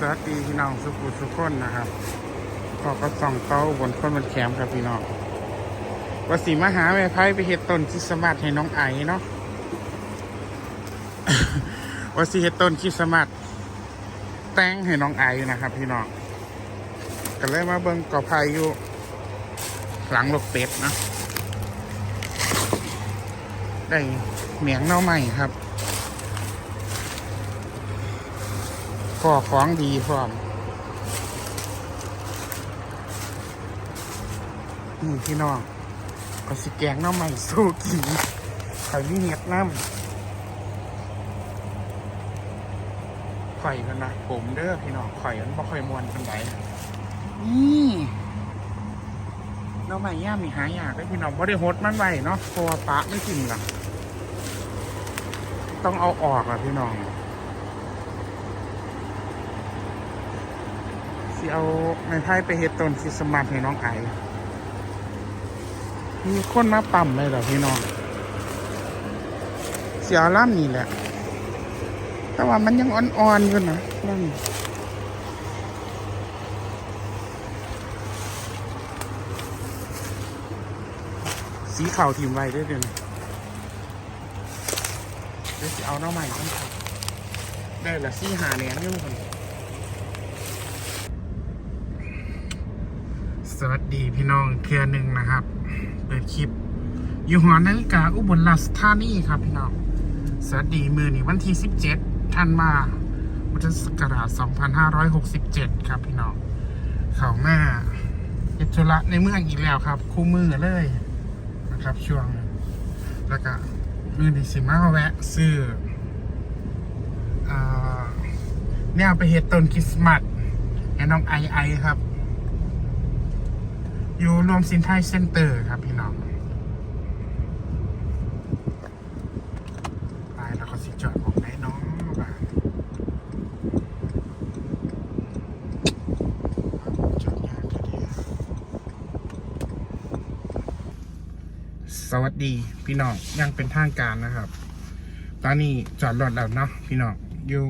สวัสดีพี่น้องสุขุสุขคนนะครับก็ก็ส่องเต้าบนคนมันแคมครับพี่น้องว่าสีมหาแม่ไพ่ไปเฮ็ดต้นคริสต์มาสให้น้องไอเนาะว่าสีเฮ็ดต้นคริสต์มาสแต่งให้น้องไอนะครับ พี่น้องก็เลยมาเบิ่งกอไผ่อยู่ หลังลูกเป็ดนะได้เหมียงเน่าใหม่ครับ ก็ของดีพร้อมนี่พี่น้องก็สิแกงน้ำใหม่สู้กินไข่มีเห็ดน้ำข่อยกันนะผมเด้อพี่น้องข่อยมันบ่ค่อยมวนกันไหนนี่น้ำใหม่ย่ามีหายากได้พี่น้องบ่ได้หดมันไว้เนาะเพราะว่าปะไม่กินหรอกต้องเอาออกอะพี่น้อง สิเอาไม้ไผ่ไปเฮ็ดต้นคริสต์มาสให้น้องไอมีคนมาปั่มเลยเหรอพี่น้องเสียล่ำนี่แหละ แต่ว่ามันยังอ่อนๆอยู่นะนั่นสีขาวทีมไว้ได้เดือนเดี๋ยวสิเอาหน้าใหม่ต้องครับได้ละซี่หาแหนงอยู่คน สวัสดีพี่น้องเทือหนึ่งนะครับ เปิดคลิป อยู่หอนาฬิกาอุบลราชธานีครับพี่น้อง สวัสดีมือนี่วันที่ 17ธันวาพุทธศักราช2567 ครับพี่น้อง เขาแม่เอธุระในเมืองอีกแล้วครับ คู่มือเลยนะครับช่วง แล้วก็มือนี่สิมาแวะซื้ออ่าแนวไปเฮ็ดต้นคริสต์มาสให้น้องไอไอครับ อยู่รวมสินไทยเซ็นเตอร์ครับพี่น้องไปแล้วก็สิจอดของไหนน้องบ้านจอดยากก็ดีสวัสดีพี่น้องยังเป็นทางการนะครับ ตอนนี้จอดรถแล้วเนาะพี่น้องอยู่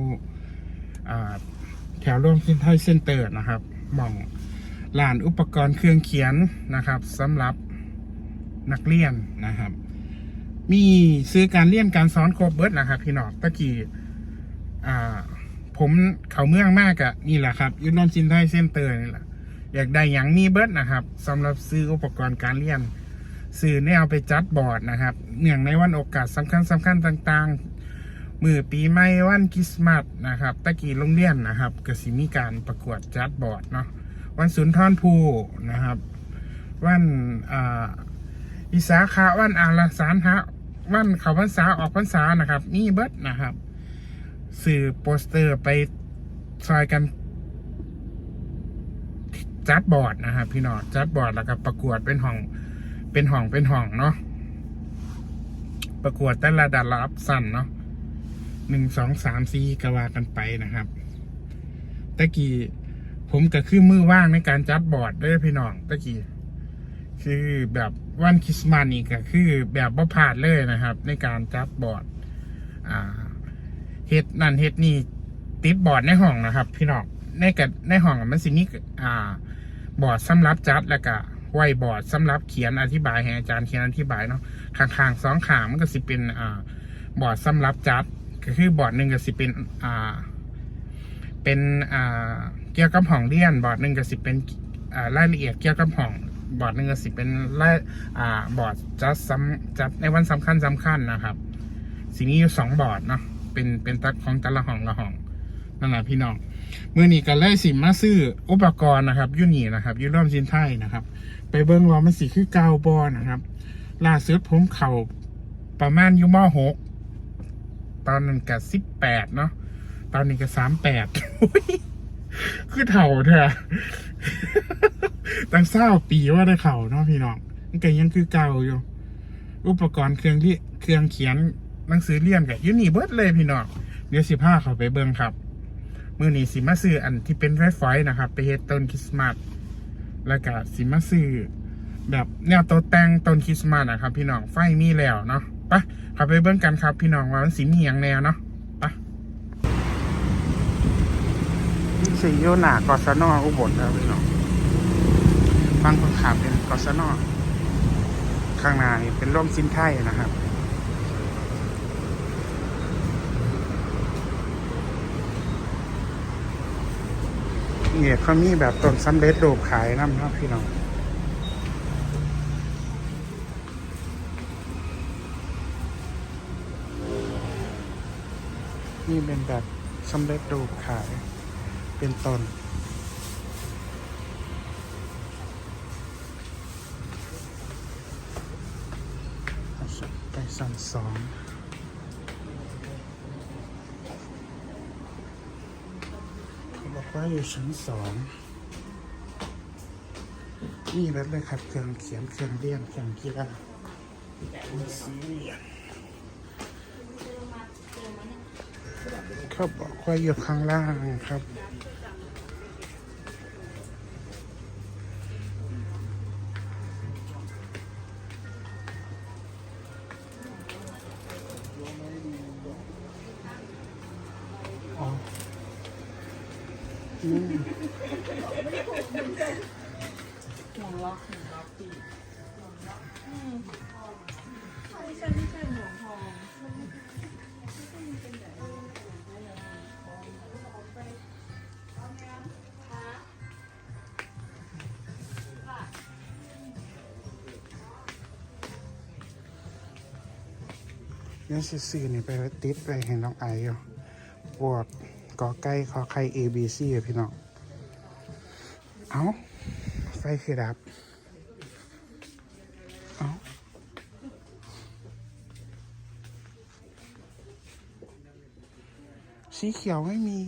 แถวร่วมสินไทยเซ็นเตอร์นะครับมอง ร้านอุปกรณ์เครื่องเขียนนะครับสำหรับนักเรียนนะครับ มีซื้อการเรียนการสอนครบเบิร์ดนะครับ พี่น้องตะกี้ผมเขาเมืองมากอะนี่แหละครับยูนอนซินไทเซ็นเตอร์นี่แหละอยากได้อย่างมีเบิร์ดนะครับสำหรับซื้ออุปกรณ์การเรียนซื้อแนวไปจัดบอร์ดนะครับเนื่องในวันโอกาสสำคัญสำคัญต่างๆ มือปีใหม่วันคริสต์มาสนะครับ ตะกี้โรงเรียนนะครับก็สิมีการประกวดจัดบอร์ดเนาะ วันสุนทรภูนะครับ วันอ,อิสาขาวันอาลสารฮะวันเขาพรรษาออกพรรษานะครับ นี่เบิดนะครับ สื่อโปสเตอร์ไปซอยกันจัดบอร์ดนะครับพี่น้องจัดบอร์ดแล้วก็ประกวดเป็นห้องเป็นห้องเป็นห้องเนาะประกวดแต่ละดับสั้นเนาะหนึ่งสองสามสี่กว่ากันไปนะครับตะกี้ ผมก็คือมือว่างในการจัดบอร์ดเด้วยพี่น้องตะกี้คือแบบวันคริสต์มาสนี่ก็คือแบบบ่พลาดเลยนะครับ ในการจัดบอร์ดอ่าเฮ็ดนั่นเฮ็ดนี่ ติดบอร์ดในห้องนะครับ พี่น้องในกับในห้องมันสิมีอ่า บอร์ดสำหรับจัดแล้วก็ไวบอร์ดสำหรับเขียนอธิบายให้อาจารย์เขียนอธิบายเนาะข้างๆสองขางมันก็สิเป็นอ่าบอร์ดสำหรับจัด ก็คือบอร์ดหนึ่งก็สิเป็นอ่า เป็นอ่า เกี่ยวกับห้องเรียนบอร์ดหนึ่งก็สิเป็นรายละเอียดเกี่ยวกับห้องบอร์ดหนึ่งก็สิเป็นรายบอร์ดจัดซ้ำจัดในวันสำคัญสำคัญนะครับสิ่งนี้อยู่สองบอร์ดเนาะเป็นเป็นตักของแต่ละห้องละห้องนั่นแหละพี่น้องมือนี้ก็เลยสิมาซื้ออุปกรณ์นะครับยูนี่นะครับยูร่วมสินไทยนะครับ ไปเบิ้งว่ามันสิคือเกาบอนะครับล่าสุดผมเข่าประมาณยูมอหกตอนนั้นกับสิบแปดเนาะตอนนี้ก็สามแปด คือเถ่าเถอะตั้งเศร้าปีว่าได้เข่าเนาะพี่น้องมันก็ยังคือเก่าอยู่ อุปกรณ์เครื่องที่เครื่องเขียนหนังสือเรียนกับยูนี่เบิร์ดเลยพี่น้องเดี๋ยวสิพาเขาไปเบิ่งครับ มือนี้สิมาซื้ออันที่เป็นไฟไฟนะครับ ไปเฮ็ดต้นคริสต์มาสแล้วก็สิมาซื้อแบบแนวโตวแต่งต้นคริสต์มาสนะครับ พี่น้องไฟมีแล้วเนาะไปะขับไปเบิ่งกันครับ พี่น้องว่ามันสิมีอย่างแนวเนาะไปะ สีโยหนากอสนออุบลครับพี่น้องฟังคนขับเป็นกอสนอข้างหน้านี่เป็นร่มสินไทยนะครับเนี่ยเขามีแบบต้นสำเร็จรูปขายน้ำเนาะพี่น้องนี่เป็นแบบสำเร็จรูปขาย เป็นต้นไปสั่นสองเขาบอกว่าอยู่ชั้นสองนี่แล้วเลยครับ เครื่องเขียนเครื่องเรียนเครื่องกีฬามีสีเหลี่ยมเขาบอกว่าอยู่ข้างล่างครับ อืมห่วงล็อกห่วงล็อกปีไม่ใช่ไม่ใช่ห่วงทองยังซื่อๆนี่ไปติดไปเห็นน้องไออยู่บวก กอไก่ขอไข่ A B C พี่น้อง เอาไฟคือดับ เอาสีเขียวไม่มี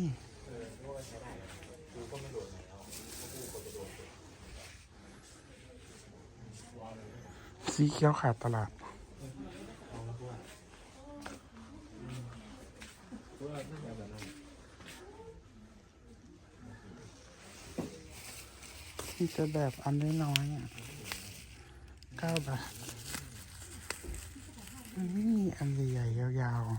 สีเขียวขาดตลาด มีแต่แบบอันน้อยๆอะเก้าบาทไม่มีอันใหญ่ๆยาวๆ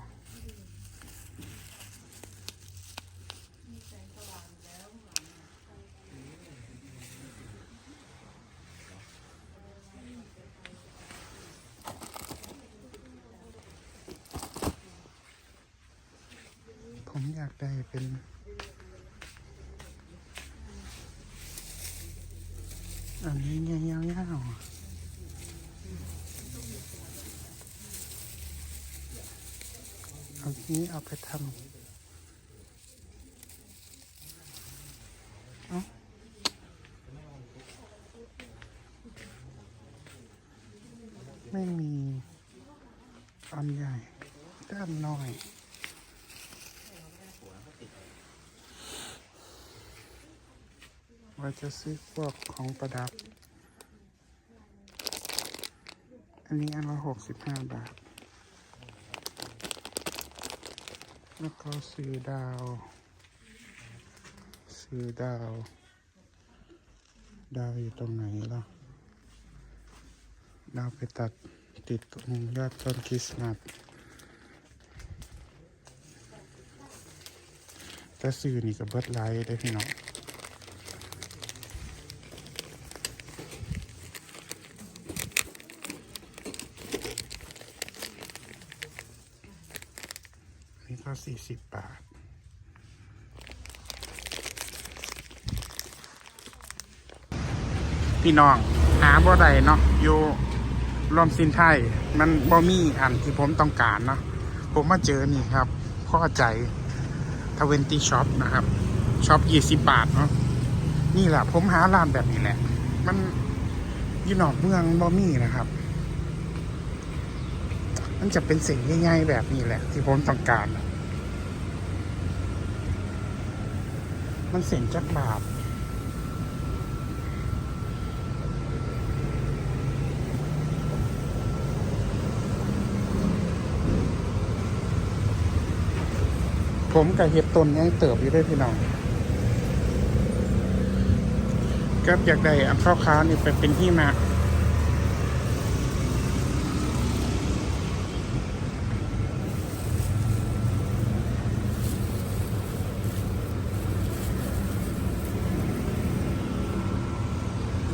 ผมอยากได้เป็นนี้เนี่ยยาวๆอะเอาที นี้เอาไปทำเอาไม่มีอันใหญ่ด้านน้อยว่าจะซื้อพวกของประดับ อันนี้อันละหกสิบห้าบาท แล้วก็ซื้อดาวซื้อดาว ดาวอยู่ตรงไหนล่ะ ดาวไปตัดติดตรงยอดต้นคริสต์มาสแต่ซื้อนี่กับเบิร์ดไลท์ได้พี่น้อง ก็สี่สิบบาท พี่น้อง หาบ่ได้เนาะอยู่รวมสินไทย มันบ่มีอันที่ผมต้องการเนาะผมมาเจอนี่ครับพ่อใจทเวนตี้ช็อปนะครับช็อปยี่สิบบาทเนาะนี่แหละผมหาร้านแบบนี้แหละ มันอยู่นอกเมืองบ่มีนะครับ มันจะเป็นสิ่งง่ายๆแบบนี้แหละ ที่ผมต้องการ มันเสียงจักบาทผมกับเห็บตนนยังเติบอยู่ด้วยพี่น้องก็อยากได้อันข้าวค้านี่ไปเป็นที่มา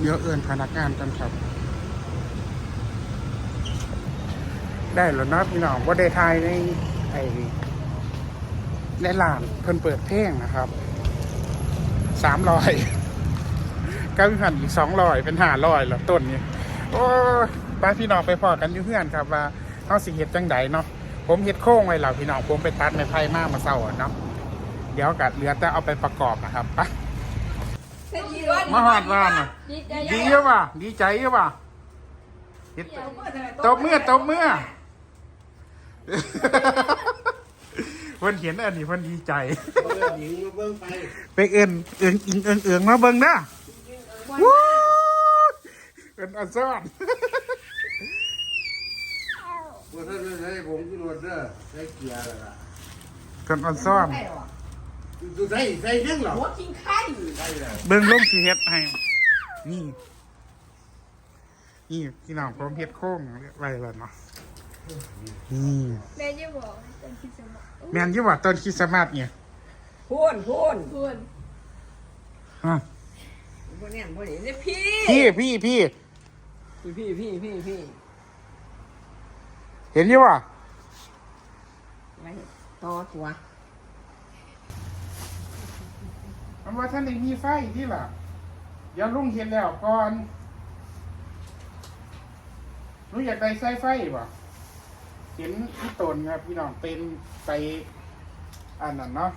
เดี๋ยวเอื่นพนักงานกันครับ ได้แล้วนาะพี่น้องว่าได้ทายในไอ้ในร้านเพิ่นเปิดเพลงนะครับสามร้อยก็มีหันอีกสองร้อยเป็นห้าร้อยแล้วต้นนี้โอ้ยไปพี่น้องไปพอกันอยู่เพื่อนครับว่าเขาสิเฮ็ดจังใดเนาะผมเฮ็ดโค้งไว้แล้วพี่น้องผมไปตัดไม้ไผ่มากมาเศร้าเนาะเดี๋ยวกัดเหลือแต่เอาไปประกอบนะครับไป มาหอดว่านน่ะดีใจดีหรือเปล่าดีใจหรือเปล่าเฮ็ดตบมือตบมือเพิ่นเห็นอันนี้เพิ่นดีใจเบิ่งหญิงมาเบิ่งไปไปเอินเอิงอิงเอิงเอิงมาเบิ่งนะวู้เอินอันซ่อนบ่ทันได้ใช้ผงชูรสเด้อใช้เกลือแล้วล่ะเอินอันซ่อน ดูใส่ใส่ยังหรอหัวกินไข่ใส่แล้วเบิ่งลงสิเฮ็ดให้ นี่ นี่พี่น้องผมเฮ็ดโค้งไว้แล้วเนาะ นี่แม่จะบอกเป็นพิศวะแม่นอยู่ว่าต้นคริสต์มาสเนี่ยพูนพูนคุณฮะพวกเนี้ยพวกนี้เนี่ยพี่พี่พี่พี่ พี่พี่พี่พี่พี่เห็นอยู่ว่าไม่ต่อตัว มันว่าท่านได้มีไฟที่ล่ะเดี๋ยวลุงเห็นแล้วก่อนหนูอยากได้ใส่ไฟบ่เห็นที่ตนครับพี่น้องเป็นไปอันนั้นเนาะ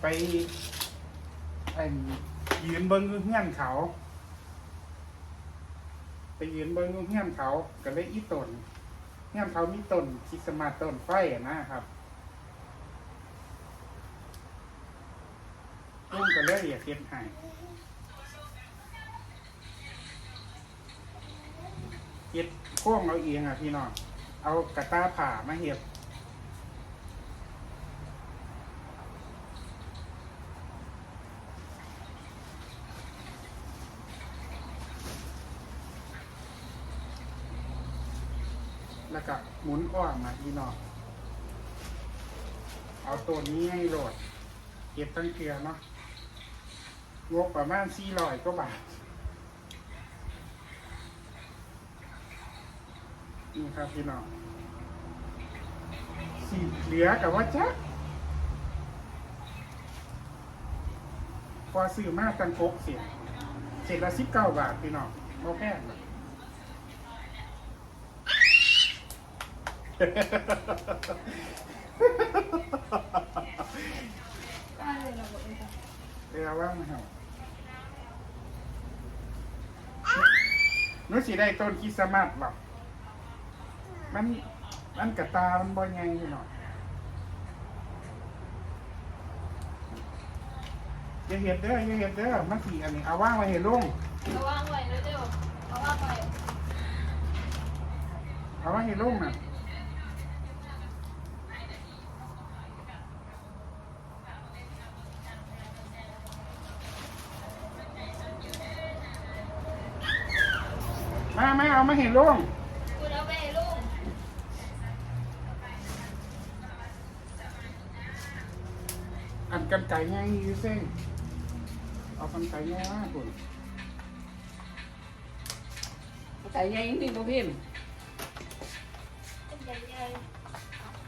ไปอันยืนเบิ้งเงื่อนเขา ไปยืนเบิ้งเงื่อนเขาก็เลยอีตนเงื่อนเขามีตนคริสมาตนไฟนะครับ ลุงก็เลยอยากเก็บให้เก็บโค้งเอาเองอะพี่น้อง เอากระตาผ่ามาเห็ดแล้วก็หมุนอ้อมมาพี่น้องเอาตัวนี้ให้โหลด เก็บตั้งเกลือเนาะ งบประมาณสี่ร้อยก็บาทนี่ครับพี่น้องสีเหลือกับว่าจ๊ะพอซื้อมาตังกกเสียเสร็จละสิบเก้าบาทพี่น้องโมแพงเลยได้เลยเราบอกเลยค่ะเดี๋ยวว่างมาเหรอ นุสิได้ต้นคริสต์มาสหรอกมันมันกระตา มันบ่ยังอยู่หน่อยอย่าเห็ดเด้ออย่าเห็ดเด้อมันสีอันนี้เอาว่างไว้เห็นลุงเอาวางไว้แล้วเดี๋ยวเอาวางไว้เอาไว้เห็นลุงน่ะ ไม่เอามาเห็นลุงคุณเอาไปให้ลูกอันกันไก่ง่ายอยู่เส้นเอากันไก่ง่ายมากคุณแต่ยังนี่บ่พิมพ์เป็นใหญ่ใหญ่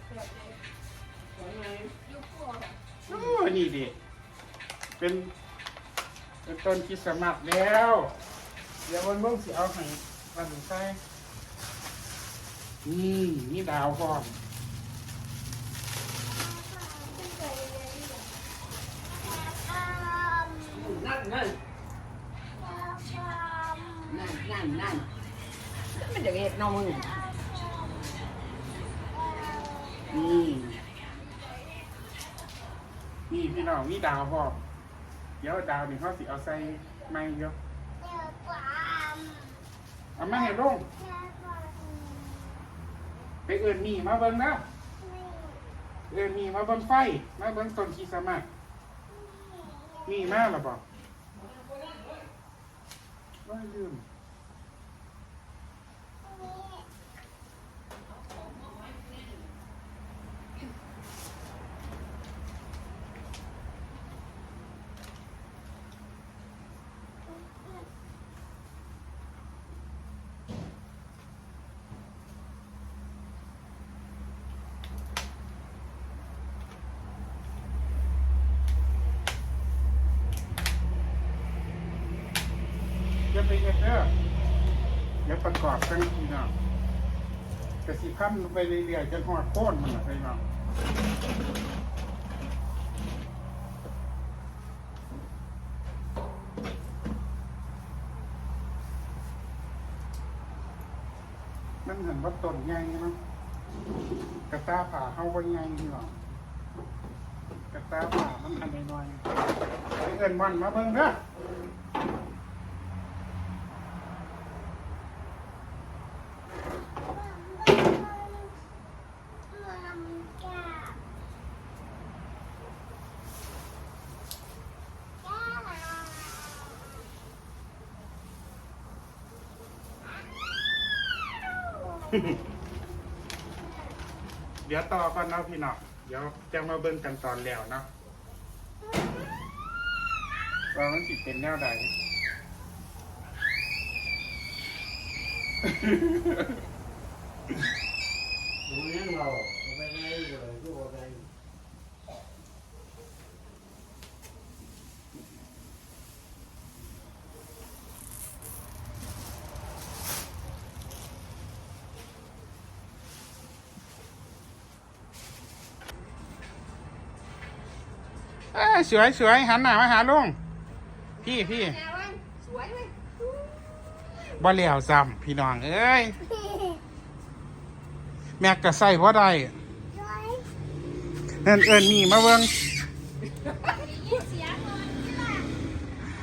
เปิดเลยยุคพวกโอ้นี่ดิเป็นเป็นต้นคริสต์มาสแล้ว เดี๋ยววันเมื่อสิเอาให้ วันใส่นี่นี่ดาวพร้อมเป็นใหญ่ใหญ่นั่นนั่นนั่นนั่นนั่นมันจะเห็ดน้องมึงนี่นี่พี่น้องนี่ดาวพร้อมเดี๋ยวดาวนี่เขาสิเอาใส่ไม่เยอะ เอามาให้ลงไปเอื่นนี่มาเบิ้งนะเอื่นนี่มาเบิ้งไฟ มาเบิ้งต้นคริสต์มาสนี่มาหรอบอกว่าลืม ประกอบกันพี่น้องกระสีพันไปเรื่อยๆจนหอดโค่นมันนะพี่น้องมันเห็นว่าต้นใหญ่เนาะกระตาผ่าเข้าว่าใหญ่พี่น้องกระตาผ่ามันอันน้อยๆไปเอินมันมาเบิ่งเด้อ เดี๋ยวต่อก่อนเนาะพี่น้องเดี๋ยวจะมาเบิ่งกันตอนแล้วเนาะว่ามันสิเป็นแนวใดผมเลี้ยงเราเอาไปไงเลยก็บอกไง เอ้ยสวยสวยหันหน้ามาหาลุงพี่พี่แม่วันสวยเว้ยบ่เหลียวซ้ำพี่น้องเอ้ยแม่ก็ใส่บ่ได้เอิ้นเอิ้นมีมาเบิ่ง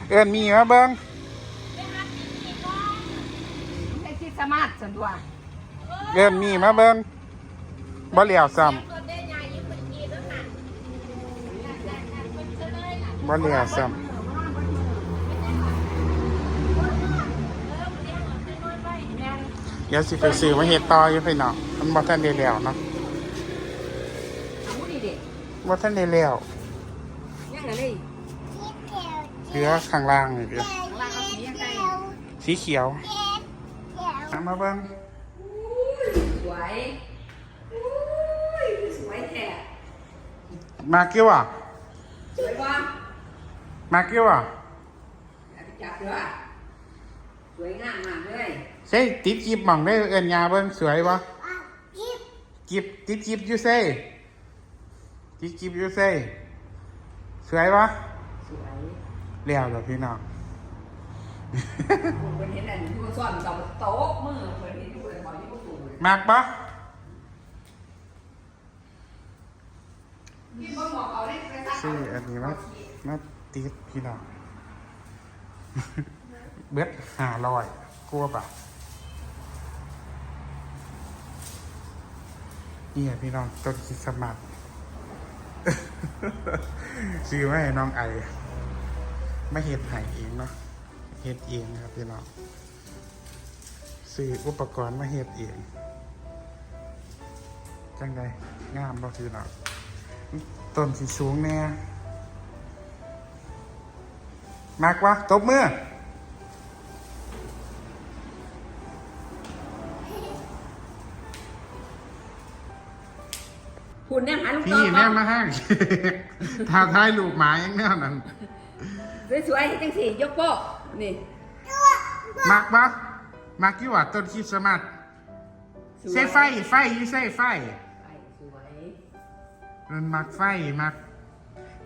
เอิ้นมีมาเบิ่งไอ้คิดสมาร์ทส่วนตัวเอิ้นมีมาเบิ่งบ่เหลียวซ้ำ บ่เหลียวซ้ำเดี๋ยวสิไปซื้อมาเฮ็ดต่ออยู่พี่น้องมันบ่ทันได้แล้วเนาะเอาดิเด็กบ่ทันได้แล้วยังไงเลยเหลือข้างล่างนี่เดียวข้างล่างเอาสียังไงสีเขียวเอามาเบิ่งสวยอุ้ยสวยแท้มาเกี่ยวอะสวยป่ะ มาเกี่ยวอะอยากไปจับด้วยสวยงามมากเลยใช่ติดกิบหม่องได้เอิ้นยาเบิ่งสวยบ่กิบติดกิบอยู่เซ่ติดกิบอยู่เซ่สวยบ่สวยแล้วเหรอพี่น้องคนเห็นอันที่ซ่อนกับโต๊ะมือคนเห็นที่คนบอกที่ผู้สูงมากบ่พี่บ่บอกเอาได้ไป ซักซื้ออันนี้มามาติดพี่น้อง เบิด500กลัวปะนี่พี่น้องต้นคริสต์มาสซื้อไว้ให้น้องไอไม่เฮ็ดให้เองเนาะเฮ็ดเองครับพี่น้องซื้ออุปกรณ์มาเฮ็ดเองจังใดงามบ่พี่น้อง ต้นสีสูงแน่มากวะตบมือคุณเนี่ยหันพี่แม่มาห้างท้าทายลูกหมาอย่างแน่นั้นสวยๆจังสิยกโป๊ะนี่มักปะมักกี่ว่าต้นคริสต์มาสใส่ไฟไฟอยี่ใส่ไฟไปสวย มันมักไฟมัก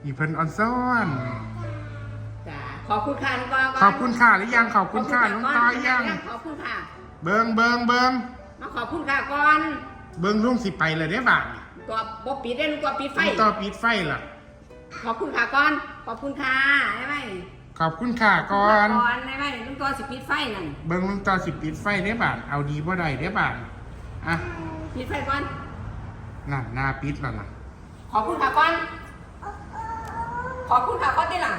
อีเพิ่นออนซ่อน จ้าขอบคุณค่ะน้องกอนขอบคุณค่ะหรือยังขอบคุณค่ะน้องต้อยยัง ขอบคุณค่ะ เบิงเบิงเบิงมาขอบคุณค่ะก่อนเบิงลุงสิไปเลยได้อบาทนี่ตัวบ่ปิดได้ลูกตัวปิดไฟ ลุงต่อปิดไฟล่ะ ขอบคุณค่ะก่อน ขอบคุณค่ะได้ไหมขอบคุณค่ะก่อน ก่อนได้ไหมลูกตัวสิปิดไฟนั่น เบิงลุงต่อสิปิดไฟได้อบาทเอาดีบ่ได้ได้อบาทอะ ปิดไฟก่อนนั่นหน้าปิดแล้วนะ ขอบคุณค่ะก่อน ขอบคุณค่ะก่อนได้หลัง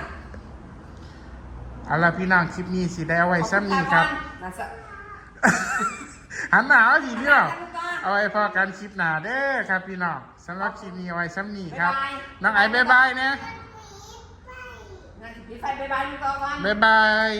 เอาละพี่น้องคลิปนี้สิได้เอาไว้ซ้ำนี้ครับนั่นซะหันหนาวสิพี่น้องขอบคุณค่ะเอาไว้พอกันคลิปหน้าเด้อครับพี่น้องสำหรับคลิปนี้เอาไว้ซ้ำนี้ครับ บ๊ายบาย น้องไอ้บ๊ายบายนะนั่นสิปิดไฟบ๊ายบายลูกตัวก่อน บ๊ายบาย